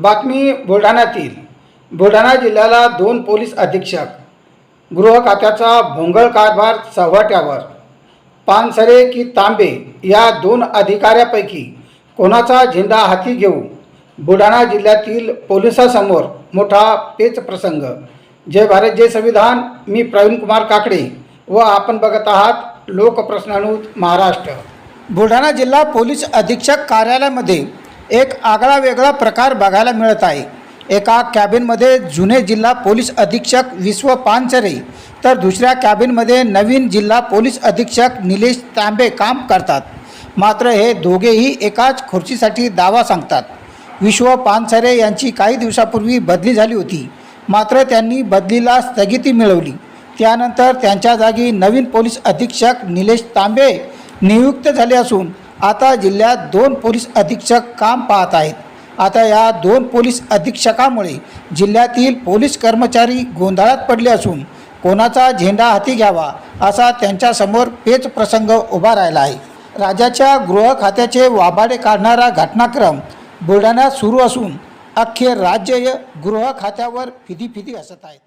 बातमी बुलढाण्यातील. बुलढाणा जिल्ह्याला दोन पोलीस अधीक्षक. गृह खात्याचा भोंगळ कारभार चव्हाट्यावर पानसरे की तांबे या दोन अधिकाऱ्यापैकी कोणाचा झेंडा हाती घेऊ बुलढाणा जिल्ह्यातील पोलिसासमोर मोठा पेच प्रसंग. जय भारत जय संविधान. मी प्रवीण कुमार काकडे व आपण बघत आहात लोकप्रश्नानु महाराष्ट्र. बुलढाणा जिल्हा पोलीस अधीक्षक कार्यालयामध्ये एक आगळा वेगळा प्रकार बघायला मिळत आहे. एका कॅबिनमध्ये जुने जिल्हा पोलीस अधीक्षक विश्व पानसरे तर दुसऱ्या कॅबिनमध्ये नवीन जिल्हा पोलीस अधीक्षक निलेश तांबे काम करतात. मात्र हे दोघेही एकाच खुर्चीसाठी दावा सांगतात. विश्व पानसरे यांची काही दिवसापूर्वी बदली झाली होती. मात्र त्यांनी बदलीला स्थगिती मिळवली. त्यानंतर त्यांच्या जागी नवीन पोलीस अधीक्षक निलेश तांबे नियुक्त झाले असून आता जिल्ह्यात दोन पोलीस अधीक्षक काम पाहत आहेत. आता या दोन पोलीस अधीक्षकामुळे जिल्ह्यातील पोलीस कर्मचारी गोंधळात पडले असून कोणाचा झेंडा हाती घ्यावा असा त्यांच्यासमोर पेच प्रसंग उभा राहिला आहे. राज्याच्या गृह खात्याचे वाबाडे काढणारा घटनाक्रम बुलढाण्यात सुरू असून अख्खे राज्य गृह खात्यावर फिदी फिदी असत आहेत